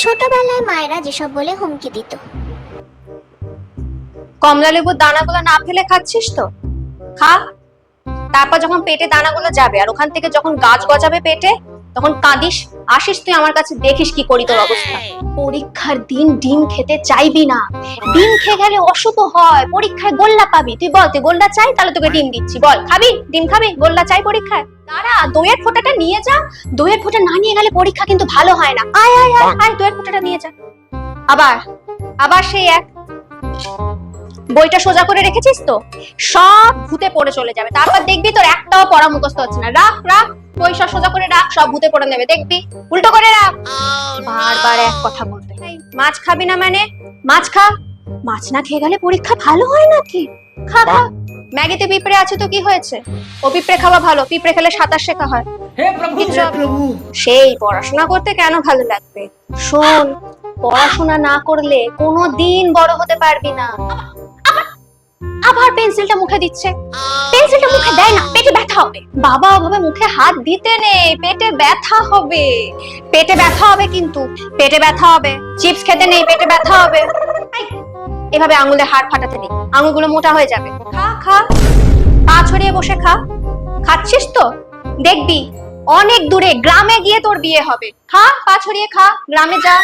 ছোটবেলায় মায়েরা যেসব বলে হুমকি দিত। কমলা লেবুর দানাগুলো না ফেলে খাচ্ছিস তো? খা। তারপর যখন পেটে দানাগুলো যাবে, আর ওখান থেকে যখন গাছ গজাবে পেটে তখন কাঁদিস আসিস তুই আমার কাছে দেখিস কি করি তোর অবস্থা। পরীক্ষার দিন ডিম খেতে চাইবি না। ডিম খেয়ে গেলে অশুভ হয় পরীক্ষায় গোল্লা পাবি। তুই বল তুই গোল্লা চাই? তাহলে তোকে ডিম দিচ্ছি। বল খাবি? ডিম খাবি? গোল্লা চাই পরীক্ষায়? দাঁড়া দইয়ের ফোঁটাটা নিয়ে যা। দইয়ের ফোঁটা না নিয়ে গেলে পরীক্ষা কিন্তু ভালো হয় না। আয় আয় আয় আয় দইয়ের ফোঁটাটা নিয়ে যা। আবার আবার সেই এক বইটা সোজা করে রেখেছিস তো? সব ভূতে পড়ে চলে যাবে। তারপর দেখবি তোর একটাও পড়া মুখস্থ হচ্ছে না। রাখ রাখ। বই সব সোজা করে রাখ, সব ভূতে পড়ে নেবে দেখবি? উল্টো করে রাখ। বারবার এক কথা বলতে। মাছ খাবি না মানে? মাছ খা। মাছ না খেয়ে গেলে পরীক্ষা ভালো হয় নাকি? খা খা। ম্যাগিতে পিঁপড়ে আছে তো কি হয়েছে? ও পিঁপড়ে খাওয়া ভালো পিঁপড়ে খেলে সাঁতার শেখা হয়। হে প্রভু হে প্রভু। সেই পড়াশোনা করতে কেন ভালো লাগবে? শোন পড়াশোনা না করলে কোনো দিন বড় হতে পারবি না। আবার পেন্সিলটা মুখে দিচ্ছে। পেন্সিলটা মুখে দেয় না পেটে ব্যথা হবে। বাবা ওভাবে মুখে হাত দিতে নেই পেটে ব্যথা হবে। পেটে ব্যথা হবে কিন্তু পেটে ব্যথা হবে। চিপস খেতে নেই পেটে ব্যথা এভাবে আঙুলে হাড় ফাটাতে নেই। আঙুলগুলো মোটা হয়ে যাবে। খা খা। পা ছড়িয়ে বসে খা। খাচ্ছিস তো? দেখবি, অনেক দূরে গ্রামে গিয়ে তোর বিয়ে হবে। খা, পা ছড়িয়ে খা। গ্রামে যা।